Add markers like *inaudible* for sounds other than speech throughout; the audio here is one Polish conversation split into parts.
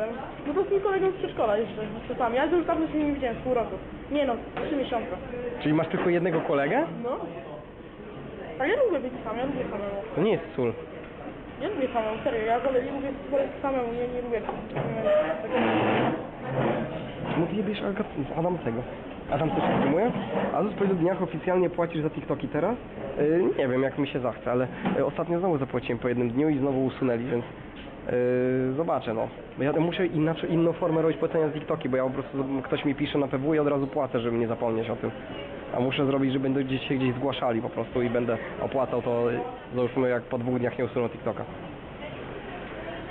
czasem. No to z tym kolegą z przedszkola jeszcze, czasami. Ja już dawno się nie widziałem, z pół roku. Nie no, trzy miesiące. Czyli masz tylko jednego kolegę? No. A ja lubię być sam, ja lubię samemu. To nie jest sól. Ja lubię samemu, serio, ja wolę, nie lubię samemu, nie, nie lubię No ty jebiesz Agat- Adamcego. Adam też filmuje? Azus po ilu dniach oficjalnie płacisz za TikToki teraz? Yy, nie wiem, jak mi się zachce, ale yy, ostatnio znowu zapłaciłem po jednym dniu i znowu usunęli, więc yy, zobaczę, no. Bo ja muszę inaczej, inną formę robić płacenia z TikToki, bo ja po prostu, ktoś mi pisze na PW i od razu płacę, żeby nie zapomnieć o tym. A muszę zrobić, że będą gdzieś się gdzieś zgłaszali po prostu i będę opłacał to, załóżmy, jak po dwóch dniach nie usuną TikToka.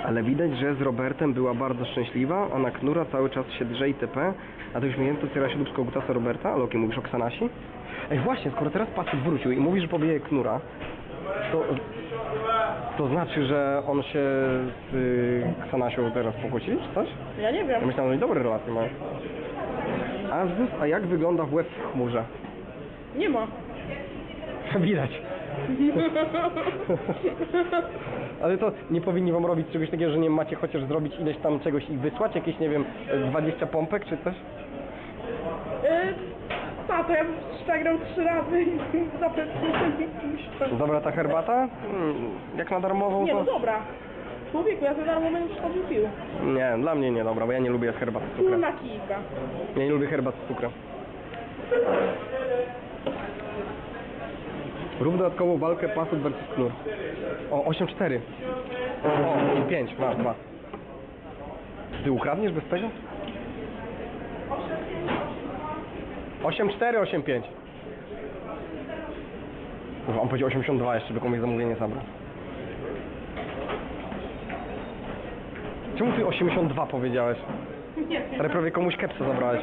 Ale widać, że z Robertem była bardzo szczęśliwa, a na Knura cały czas się drze itp. A to już miałem to cera się dubsko gutasa Roberta, ale o mówisz o Ksanasi? Ej właśnie, skoro teraz Pacyk wrócił i mówi, że pobije Knura, to, to znaczy, że on się z y, Ksanasią teraz pokłócili, czy coś? Ja nie Ja wiem. myślałem, że oni dobre relacje mają. Azus, a jak wygląda w łeb w chmurze? Nie ma. *laughs* Widać. *laughs* Ale to nie powinni wam robić czegoś takiego, że nie macie chociaż zrobić ileś tam czegoś i wysłać? Jakieś, nie wiem, 20 pompek czy coś? Yy, bym przegrał trzy razy i zapewniłem mi puszczę. Dobra ta herbata? Hmm, jak na darmową Nie no dobra. Człowieku, ja za darmo będę przychodził pił. Nie, dla mnie nie dobra, bo ja nie lubię herbat z cukrem. na kijka. Ja nie lubię herbat z cukrem. Rób dodatkową walkę pasut versus knur. O, 8-4. O, i 5, masz dwa. Ty ukradniesz bez tego? 8-4, 8-5. Kurwa, on powiedział 82 jeszcze, by komuś zamówienie zabrał. Czemu ty 82 powiedziałeś? Nie, Ale prawie komuś kepsa zabrałeś.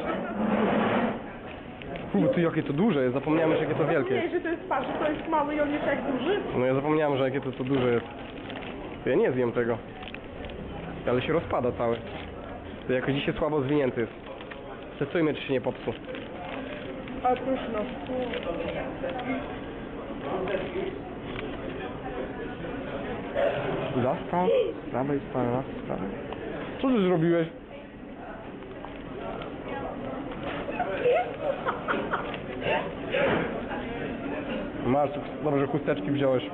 Kurde, ty jakie to duże jest, zapomniałem już jakie to wielkie Nie, że to jest patrz, że to jest mały i on jest jak duży. No ja zapomniałem, że jakie to, to duże jest. Ja nie zjem tego. Ale się rozpada cały. To jakoś dzisiaj słabo zwinięty jest. Testujmy, czy się nie popsuł. A pyszno. Zastaw, z prawej, z prawej, z prawej. Co ty zrobiłeś? Masz, dobrze, chusteczki wziąłeś.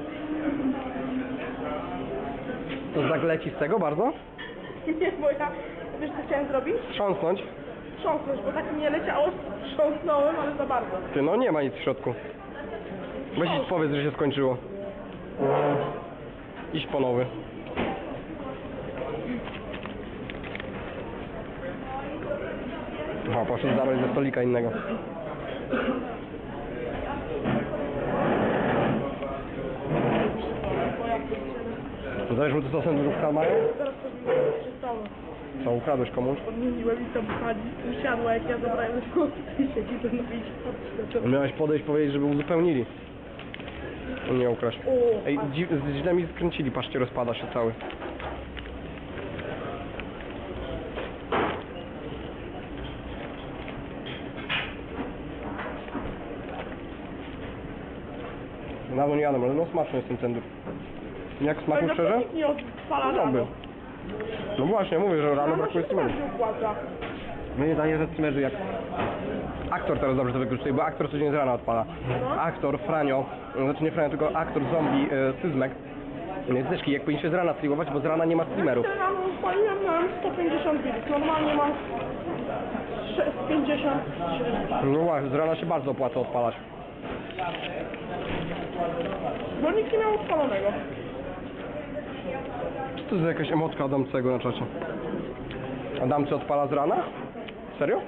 To zagleci z tego bardzo? *laughs* Nie, bo ja, wiesz co chciałem zrobić? Trząsnąć? Trząsnąć, bo tak nie leciało, trząsnąłem, ale za bardzo. Ty, no nie ma nic w środku. Weź i powiedz, że się skończyło. Iść po nowy. O, poszedł zabrać ze stolika innego. Zależy mu to dużo mają? Teraz to się stało. Co, ukradłeś komuś? Odmieniłem i tam pani usiadła, jak ja zabrałem z *laughs* i siedzi. Miałeś podejść powiedzieć, żeby uzupełnili. Nie ukraść. O, Ej, a- dzi- źle mi skręcili, patrzcie, rozpada się cały. Dawno nie jadłem, ale no smaczny jest ten tendur. Jak smaku szczerze? nie odpala Dobry. No właśnie, mówię, że rano brakuje streamerzy. bardziej opłaca. Mnie nie daje, że streamerzy jak... Aktor teraz dobrze to wykorzystuje, bo aktor codziennie z rana odpala. No. Aktor, Franio, znaczy nie Franio, tylko aktor zombie, e, Syzmek. Też jak powinien się z rana streamować, bo z rana nie ma streamerów. Ja rano odpaliłem, miałem 150 widzów. Normalnie mam 50. No właśnie, z rana się bardzo opłaca odpalać. Bo nikt nie miał odpalonego. Czy to jest jakaś emotka Adamcego na czacie? Adamcy odpala z rana? Serio?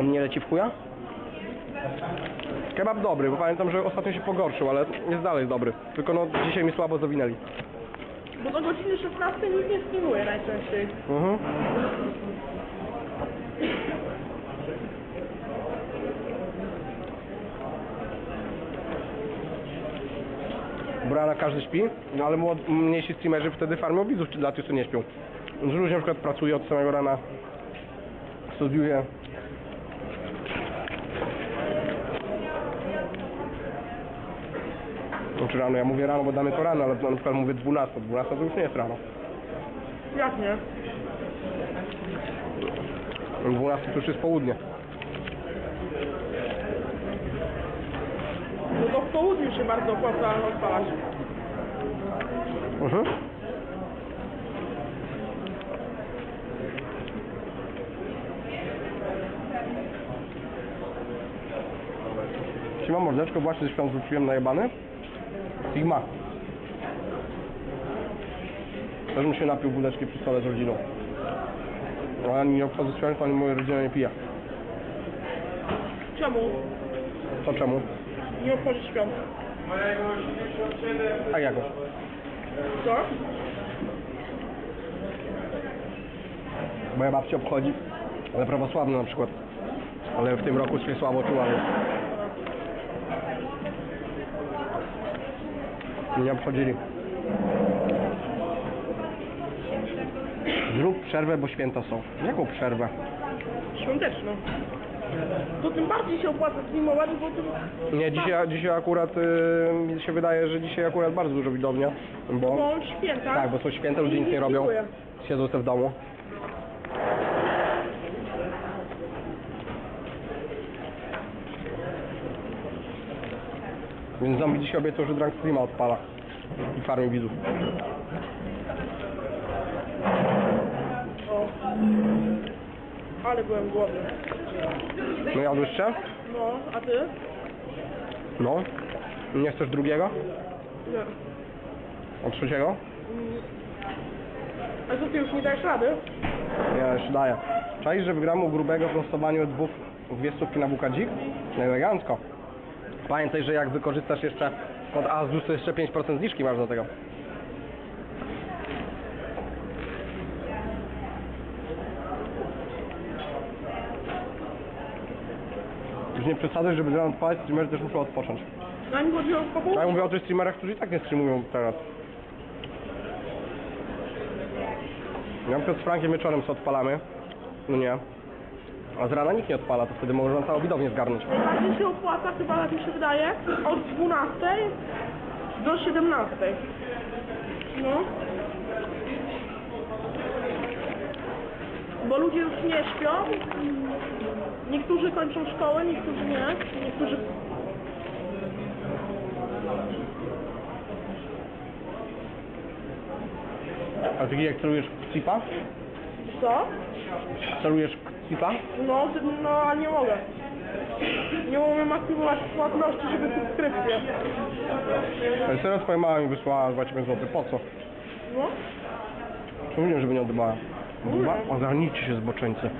On nie leci w chuja? Kebab dobry, bo pamiętam, że ostatnio się pogorszył, ale jest dalej dobry. Tylko no dzisiaj mi słabo zawinęli. Bo do godziny 16 nikt nie streamuje najczęściej. Mhm. Bo rano każdy śpi, no ale młod- mniejsi streamerzy wtedy farmią widzów, czy dla tych, co nie śpią. Że ludzie na przykład pracują od samego rana, studiuje. Znaczy rano, ja mówię rano, bo damy to rano, ale na przykład mówię 12, 12 to już nie jest rano. Jak nie? 12 to już jest południe. No to w południu się bardzo opłaca odpalać. Mhm. Siema mordeczko, właśnie ze świąt wróciłem najebany. Sigma. Też bym się napił wódeczki przy stole z rodziną. Ale ani nie obchodzę świąt, ani moja rodzina nie pije. Czemu? To czemu? Nie obchodzi świąt. A jakoś. Co? Moja babcia obchodzi, ale prawosławne na przykład. Ale w tym roku się słabo czuła, więc... Nie obchodzili. Zrób przerwę, bo święta są. Jaką przerwę? Świąteczną. To tym bardziej się opłaca streamować, bo tym... Nie, dzisiaj, dzisiaj akurat y, mi się wydaje, że dzisiaj akurat bardzo dużo widownia, bo... Bo święta. Tak, bo są święta, ludzie nic nie robią. Dziękuję. Siedzą sobie w domu. Więc zombie dzisiaj obiecał, że Drunk Streama odpala. I farmi widzów. O. Ale byłem głodny. No jadłeś się? No, a ty? No. Nie chcesz drugiego? Nie. A trzeciego? A co ty już nie dajesz rady? Nie, jeszcze daję. Czaisz, że wygramy u grubego w losowaniu dwóch, dwie stówki na Bukadzik? No elegancko. Pamiętaj, że jak wykorzystasz jeszcze kod AZUS, to jeszcze 5% zniżki masz do tego. Już nie przesadzaj, żeby rano odpalać, streamerzy też muszą odpocząć. Na nim chodzi o? A ja mówię o tych streamerach, którzy i tak nie streamują teraz. Ja na z Frankiem wieczorem sobie odpalamy. No nie. A z rana nikt nie odpala, to wtedy można całą widownię zgarnąć. Najbardziej się opłaca, chyba tak mi się wydaje, od 12 do 17. No. Bo ludzie już nie śpią. Niektórzy kończą szkołę, niektórzy nie. Niektórzy... A ty jak celujesz w Cipa? Co? Celujesz w Cipa? No, no, a nie mogę. Nie umiem aktywować płatności, żeby subskrypcję. Ale teraz twoja mama mi wysłała 20 zł. Po co? No. Czemu nie, żeby nie oddawała? Dwa? Ogarnijcie się zboczeńcy.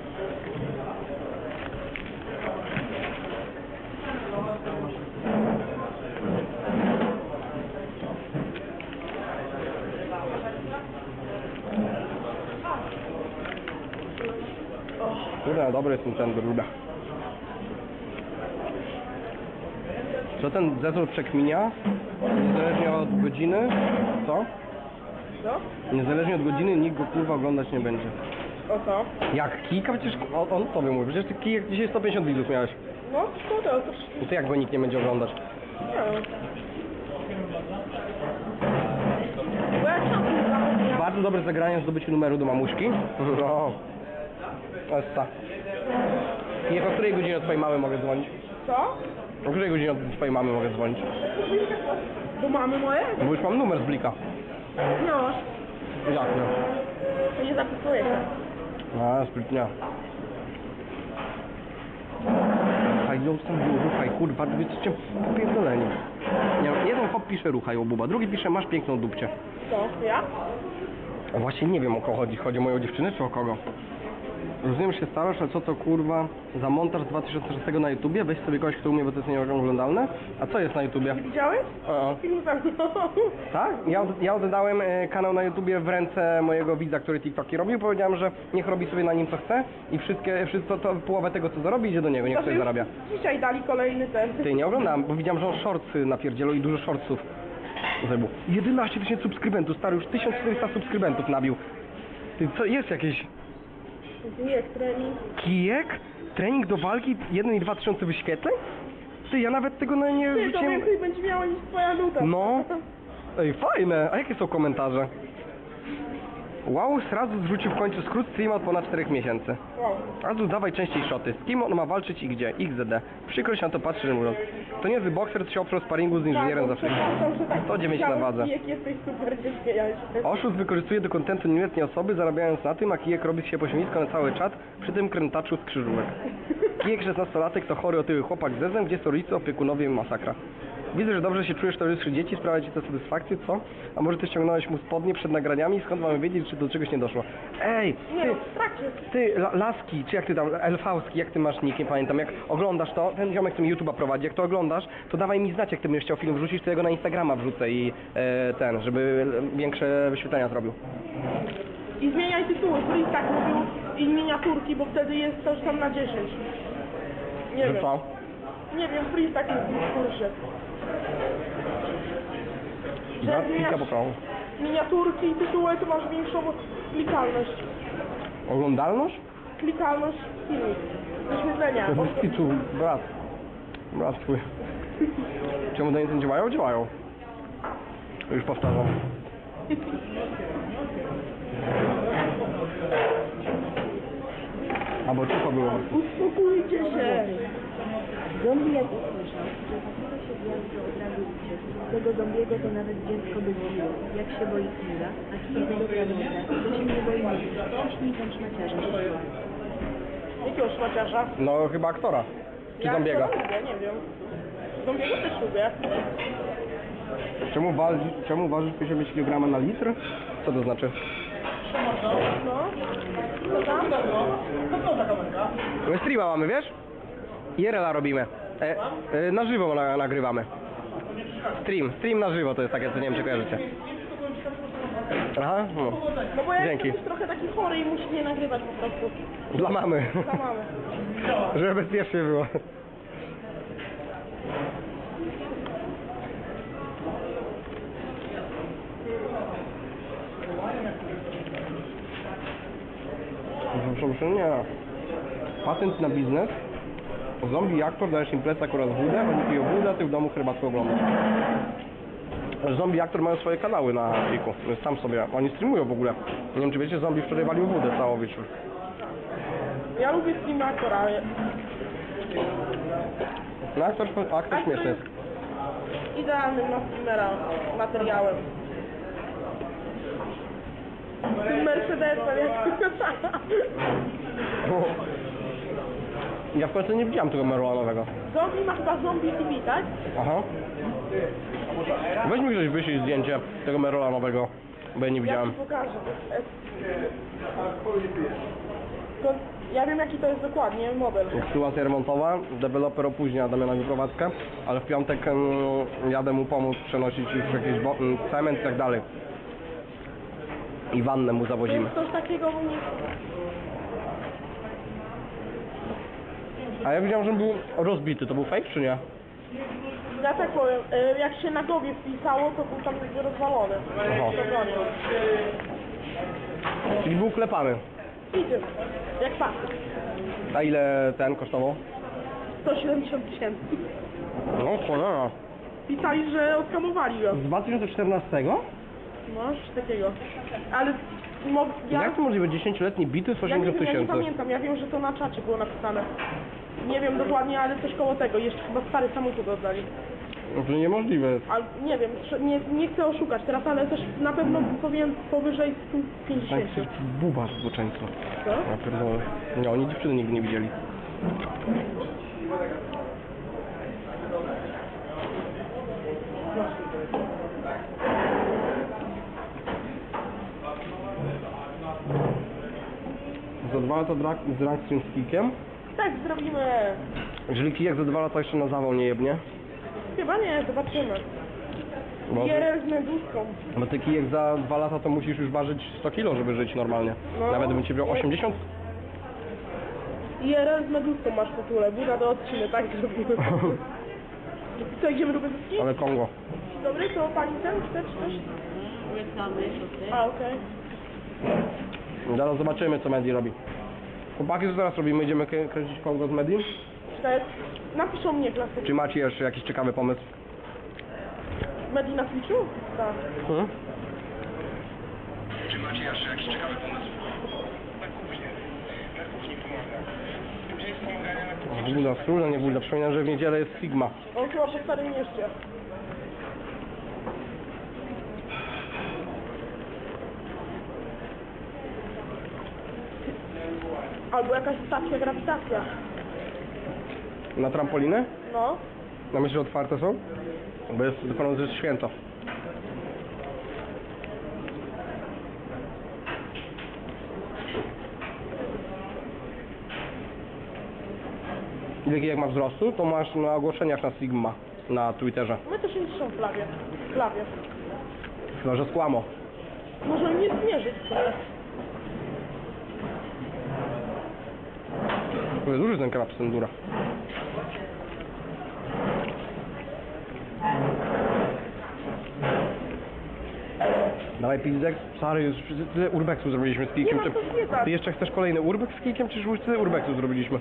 Kurde, dobry jest ten ten gruda. Co ten zezol przekminia? Niezależnie od godziny? Co? Co? Niezależnie od godziny nikt go kurwa oglądać nie będzie. O co? Jak kijka? Przecież on, on tobie mówi, przecież ty kijek dzisiaj 150 widzów miałeś. No, szkoda, to też I ty jak go nikt nie będzie oglądać? zachodzę. Bardzo dobre zagranie w zdobyciu numeru do mamuśki. *laughs* No. To jest ta. Kijek, o której godzinie od twojej mamy mogę dzwonić? Co? O której godzinie od twojej mamy mogę dzwonić? Do mamy moje? Bo już mam numer z blika. Nie masz. Jak nie? To nie zapisuję się. A, sprytnia. Tam było, ruchaj, kurwa, wy jesteście popierdoleni. Nie, jeden hop pisze ruchaj, obuba, drugi pisze masz piękną dupcie. Co? Ja? A właśnie nie wiem o kogo chodzi, chodzi o moją dziewczynę czy o kogo? Rozumiem, że się starasz, ale co to kurwa za montaż z 2006 na YouTubie? Weź sobie kogoś, kto umie, bo to jest nieoglądalne. A co jest na YouTubie? Widziałeś? O, Film ze mną. tak? Ja, od, ja oddałem e, kanał na YouTubie w ręce mojego widza, który TikToki robił. Powiedziałem, że niech robi sobie na nim co chce i wszystkie, wszystko to, połowę tego co zarobi idzie do niego, niech To sobie zarabia. Dzisiaj dali kolejny ten. Ty, nie oglądam, bo widziałem, że on shortsy napierdzielał i dużo shortsów zrobił. 11 tysięcy subskrybentów, stary, już 1400 subskrybentów nabił. Ty, co, jest jakieś... Nie, trening. Kijek? Trening do walki 1 i 2 tysiące wyświetleń? Ty, ja nawet tego na nie Ty, to wrzuciłem... więcej będzie miało niż twoja nuda. No. *laughs* Ej, fajne. A jakie są komentarze? Wow, srazu zrzucił w końcu skrót streama od ponad 4 miesięcy. Wow. Azu, dawaj częściej szoty. Z kim on ma walczyć i gdzie? XZD. Przykro się na to patrzy, że mówiąc. To niezły bokser, co się oprał sparingu z inżynierem za wszystko. tak 109 na wadze. kijek, jesteś super. Oszust wykorzystuje do kontentu nieletnie osoby, zarabiając na tym, a kijek robi się pośmiewisko na cały czat przy tym krętaczu z krzyżówek. Kijek 16-latek to chory otyły chłopak z zezem, gdzie są rodzice, opiekunowie i masakra. Widzę, że dobrze się czujesz towarzystwie dzieci, sprawia ci to satysfakcję, co? A może ty ściągnąłeś mu spodnie przed nagraniami? Skąd mamy wiedzieć, czy do czegoś nie doszło? Ej, Nie ty, no, w trakcie. ty, la, Laski, czy jak ty tam, Elfauski, jak ty masz nick, nie pamiętam, jak oglądasz to, ten ziomek, który mi YouTube'a prowadzi, jak to oglądasz, to dawaj mi znać, jak ty będziesz chciał film wrzucić, to ja go na Instagrama wrzucę i e, ten, żeby większe wyświetlenia zrobił. I zmieniaj tytuły, Freeze tak mówił i miniaturki, bo wtedy jest coś tam na 10. Nie Że wiem. co? Nie wiem, Freeze tak jest w kursie. Kilka poprawą. miniaturki i tytuły, to masz większą klikalność. Oglądalność? Klikalność filmik. Wyświetlenia. To bez kitu, brat. Brat twój. Czemu do nie działają? Działają. Już powtarzam. Albo cicho było. Uspokójcie się. Zombie jak usłyszał, że takiego się gwiazdo od razu uciekł. Tego zombiego to nawet dziecko by zbiło. Jak się boi Kinga, a King tego kradnąca, to się nie boi nic. Wcześniej tam szmaciarzem się Jakiego szmaciarza? No chyba aktora. Czy Ja zombiego? lubię, nie wiem. Zombiego też lubię. Czemu, waży, czemu ważysz 55 kg na litr? Co to znaczy? No. Co tam? My streama mamy, wiesz? IRL-a robimy. E, e, na żywo na, nagrywamy. Stream, stream na żywo to jest takie, co nie wiem czy kojarzycie. Aha, no. No bo ja Dzięki. jestem trochę taki chory i musi nie nagrywać po prostu. Dla mamy. Za mamy. *laughs* Żeby bezpiecznie było. Nie. Patent na biznes. Zombie aktor dajesz im plecak oraz wódę, oni piją wódę, ty w domu herbatkę oglądasz. Zombie aktor mają swoje kanały na Fiku, więc tam sobie, oni streamują w ogóle. Nie wiem czy wiecie, zombie wczoraj walił wódę cały wieczór. Ja lubię stream aktora, ale No aktor, aktor śmieszny jest. idealnym na streamera materiałem. Mercedesem jak... Ja w końcu nie widziałem tego Merlanowego. Zombie ma chyba Zombie TV, tak? Aha. Weź mi ktoś wyślij zdjęcie tego Merolanowego, bo ja nie Ja widziałem. ci pokażę. To ja wiem jaki to jest dokładnie model. Sytuacja remontowa, deweloper opóźnia Damiana wyprowadzkę, ale w piątek em, jadę mu pomóc przenosić już jakiś bo- em, cement i tak dalej. I wannę mu To zawozimy. jest coś takiego... A ja widziałem, że on był rozbity, to był fake czy nie? Ja tak powiem, e, jak się na głowie wpisało, to był tam rozwalony. Aha. Dogonił. Czyli był klepany. Idzie. Jak pas. A ile ten kosztował? 170 tysięcy. No cholera. Pisali, że oskamowali go. Z 2014? No, coś takiego. Ale mo- ja, Jak to możliwe? 10-letni bity z ja, nie, 80 wiem, ja nie tysięcy? pamiętam, ja wiem, że to na czacie było napisane. Nie wiem dokładnie, ale coś koło tego. Jeszcze chyba stary samochód oddali. No to niemożliwe jest. Ale nie wiem, nie, nie chcę oszukać teraz, ale też na pewno powiem powyżej Tak, 150. buba zboczeńca. Co? Ja pierdolę. Nie, oni dziewczyny nigdy nie widzieli. Lata drak, z rank stream z kikiem. Tak, zrobimy. Jeżeli kijek za dwa lata jeszcze na zawał nie jebnie, Chyba nie, zobaczymy. bo, IRL z meduską. bo ty kijek za dwa lata to musisz już ważyć 100 kilo, żeby żyć normalnie. No. Nawet bym ci wziął 80. IRL z meduską masz w tytule. Buda do odciny, tak zrobimy. *laughs* Co, idziemy do Bezuski? Ale Kongo. Dobry, to pani ten chce czy coś? A, okej. Zaraz zobaczymy co Medi robi. Chłopaki, co teraz robimy? Idziemy krę- kręcić Kongo z Medi? Okay. Napiszą mnie klasy. Czy macie jeszcze jakiś ciekawy pomysł? Medi na Twitchu? Tak. Hmm? Macie jeszcze jakiś ciekawy pomysł? Na kuchnię. Na kuchni pomaga. Później wspomagania na kuchni. Buda, strula, nie Buda. Przypominam, że w niedzielę jest Sigma. On chyba po starym mieście. Albo jakaś stacja grawitacja. Na trampolinę? No. Na myśli, że otwarte są? Bo jest dopiero, jest święto. Ile jak ma wzrostu, to masz na ogłoszeniach na Sigma na Twitterze. My też niższą w klawie. W klawie. Chyba, że skłamo. Można nie zmierzyć wcale. To jest duży ten krab z Endura. Dawaj pizdek. Stary, już tyle urbexu zrobiliśmy z kijkiem. Nie ma Ty, co zwiedzać. ty jeszcze chcesz kolejny urbex z kijkiem, czy już tyle urbexu zrobiliśmy?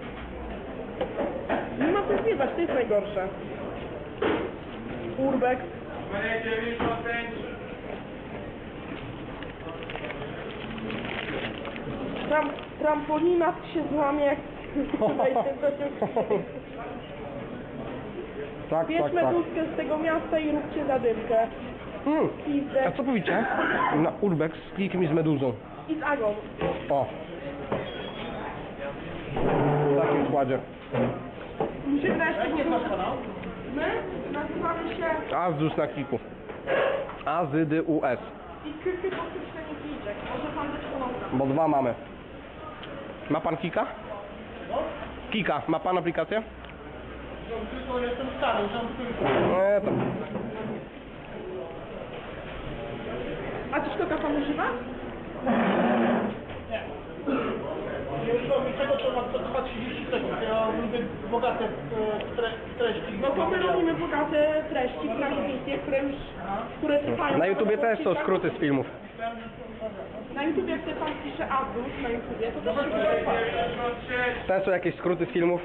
Nie ma co zwiedzać, to jest najgorsze. Urbex. Tram, trampolina się złamie jak. *laughs* Tak, tak, Bierzmy tak. wódkę z tego miasta i róbcie zadymkę. Hmm. A co powiecie? Na urbex z kijkiem i z meduzą. I z Agą. O. W takim składzie. Wydaje, że nie My nazywamy się Azdus na kiku. A-Z-D-U-S. i kryty pokryszczeni Kliczek. Może pan dać pomogę. Bo dwa mamy. Ma pan Kika? Kika. Ma pan aplikację? Tylko jestem stary, że Nie, to... A TikToka pan używa? Już robię tego, co ma trwa 30 sekund. Ja lubię bogate tre, treści. No to my robimy bogate treści na emisje, które już, które trwają. Na YouTubie też są skróty z filmów. Na YouTubie jak sobie pan pisze Azus na YouTubie, to też się wyświetla. Też są jakieś skróty z filmów.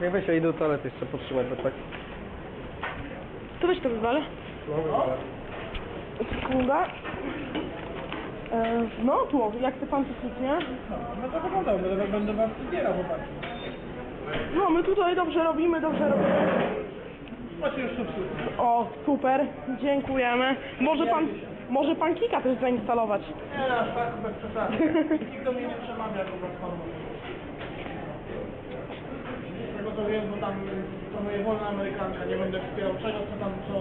Ja weź, ja idę do toalety jeszcze podtrzymać, bo tak... To weź to wywalę. No, dobra. Sekunda. E, no tu, jak chce pan tu kliknie. No to wygląda, będę, będę was wspierał, chłopaki. No my tutaj dobrze robimy, dobrze robimy. Macie już subskrypcję. O, super, dziękujemy. Może pan, może pan Kika też zainstalować. Nie, aż tak, bez przesady. Nikt do mnie nie przemawia do platformy. Z tego co wiem, bo tam to moje wolna amerykanka, nie będę wspierał czego, co tam, co...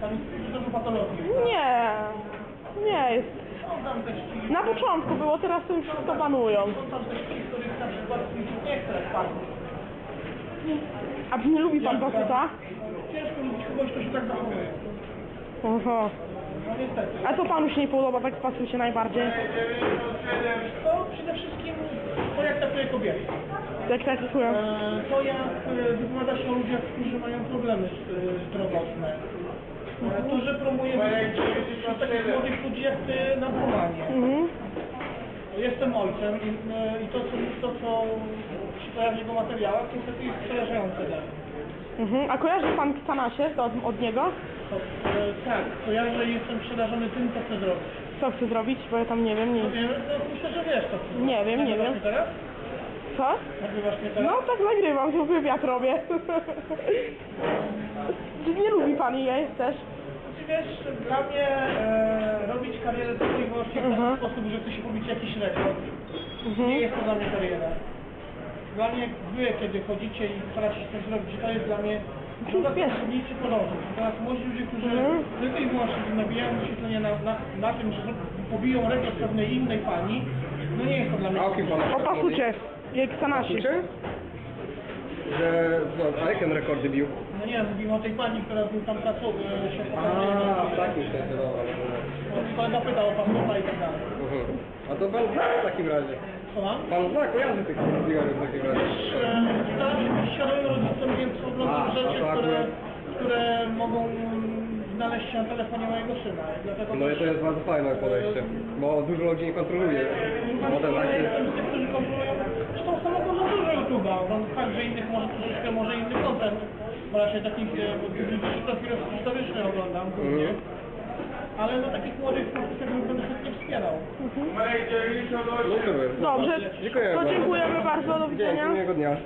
Tam jest dużo patologii. Nie, nie jest. Są tam też ci, Na początku było, teraz to już to banują. są tam też ci, których na przykład nie chce. A nie lubi pan batuta? Ciężko lubić kogoś, kto się tak zachowuje. No niestety. A co panu się nie podoba tak w pasusie najbardziej? To przede wszystkim to jak traktuje kobiety. Jak? E, To jak e, wypowiada się o ludziach, którzy mają problemy z- e, zdrowotne. E, To, że promuje wśród takich młodych ludzi jak ty narkowanie. Mhm. Jestem ojcem i, e, i to, co, to, co się pojawia w jego materiałach, to niestety jest przerażające dla mnie. Mhm. A kojarzy pan Ksanasie od, od niego? To, e, tak, kojarzę, że jestem przerażony tym, co chce zrobić. Co chce zrobić? Bo ja tam nie wiem, nie. No, wiem, no, myślę, że wiesz to. Nie wiem, nie wiem. teraz? Co? Nagrywasz mnie teraz? No tak nagrywam, tu wywiad robię. Czy *laughs* nie lubi pan jej też? Znaczy, wiesz, dla mnie e, robić karierę tylko i wyłącznie w Mhm. taki sposób, że chce się pobić jakiś rekord, Mhm. nie jest to dla mnie kariera. Dla mnie wy, kiedy chodzicie i staracie się coś zrobić, to jest dla mnie trudniejszy porządek. Teraz młodzi ludzie, którzy Mhm. tylko i wyłącznie nabijają wyświetlenia na, na, na tym, że pobiją rekord pewnej innej pani, no nie jest to dla mnie A o kim pan O pasucie. Ksanasi. Pasucie? Że... No, a jak ten rekordy bił? No nie, mówimy o tej pani, która był tam pracował, się A, w takim sensie, dobra. dobra. Kolega pytał o paszporta i tak dalej. Mhm. A to pan zna w takim razie. Mam? Pan zna, kojarzy tych zbiorów w takim razie. Się świadomym rodzicem, więc A, oglądam rzeczy, które, które mogą mm, znaleźć się na telefonie mojego syna. Dlatego No i to jest bardzo fajne podejście, bo dużo ludzi nie kontroluje. Potem tak się... Z tych, którzy kontrolują. Zresztą za dużo YouTube'a. No, fakt, że innych może troszeczkę, może inny content. Bo raczej takich e, profilów historycznych oglądam głównie. Mhm. Ale no takich młodych chłopców jakbym będę chętnie wspierał. No super. Dobrze, Dziękujemy to bardzo. dziękujemy bardzo, do widzenia. miłego dnia.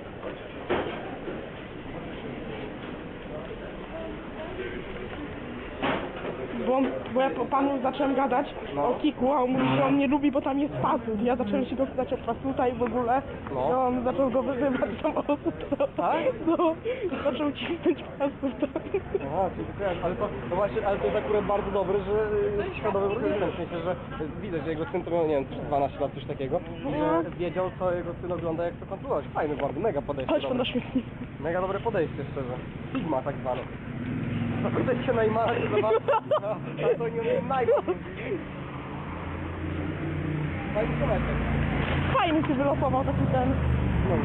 Bo, on, bo ja po panu zacząłem gadać No. o kiku, a on mówi, że on nie lubi, bo tam jest pasut. Ja zacząłem się go pytać o pasuta i w ogóle, No. no. on zaczął go wyzywać samochód. Tak? No, zaczął cisnąć pasut. Aha, ale to, no właśnie, ale to jest akurat bardzo dobre, że y, świadomy producent, w sensie, że widać, że jego syn to miał, nie wiem, 12 lat, coś takiego, że wiedział, co jego syn ogląda, jak to kontrolować. Fajny bardzo, mega podejście. Chodź pan do. Mega dobre podejście, szczerze. Sigma tak zwane. Zapytać się Neymara, czy zobaczyć, no, a to nie umiem najpierw. Fajny komentarz. Fajny się wylosował taki ten. No.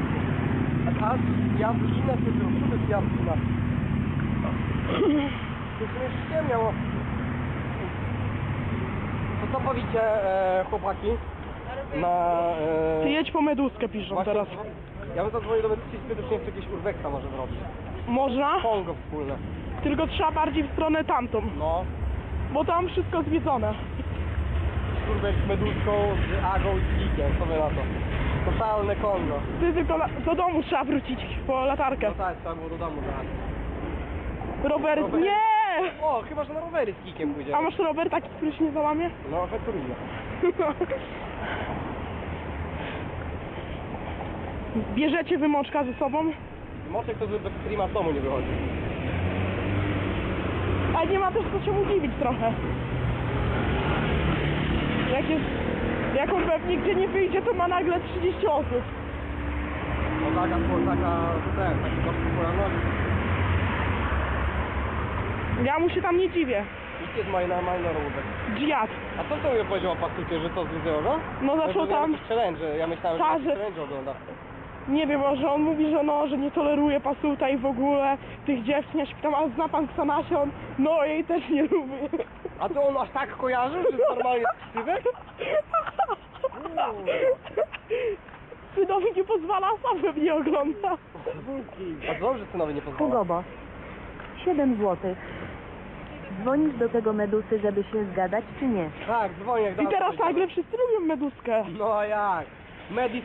A ja zginę, ty zrób, to jest ja zginę. To się już ściemniało. To co powiecie, e, chłopaki? Na... E, Ty jedź po meduskę piszą właśnie- teraz. Ja bym zadzwonił do medycji spytać, czy jakieś urweksa może zrobić. Można, Kongo wspólne. tylko trzeba bardziej w stronę tamtą, No. bo tam wszystko zwiedzone. Urwek z meduską, z agą i z kikiem, co wy na to? Totalne Kongo. Ty tylko la- do domu trzeba wrócić po latarkę. No tak, trzeba było do domu zaraz. Robert, Robert. nie! O, chyba, że na rowery z kikiem pójdziemy. A masz Robert taki, który się nie załamie? No, Weturinę. *laughs* Bierzecie wymoczka ze sobą? Moczek to bez streama z domu nie wychodzi. Ale nie ma też co się mu dziwić trochę. Jak jest... Jak on pewnie gdzie nie wyjdzie, to ma nagle 30 osób. No taka, taka, ten, taki popularności. Ja mu się tam nie dziwię. Idźcie z mojej normalnej robótek. Dżiad. A co to mi powiedział o pasucie, że to zwiedziło go? No zaczął tam... Challenge, ja myślałem, Ta, że że- challenge ogląda. Nie wiem, może on mówi, że no, że nie toleruje pasuta i w ogóle tych dziewczyn. Ja się pytam, a zna pan Ksanasion? No, jej też nie lubię. A to on aż tak kojarzy, że normalnie jest? Synowi nie pozwala, sam pewnie ogląda. A dobrze synowi nie pozwala. Hugo 7 złotych. Dzwonisz do tego medusy, żeby się zgadać, czy nie? Tak, dzwonię I teraz nagle wszyscy lubią meduskę. No a jak? Medis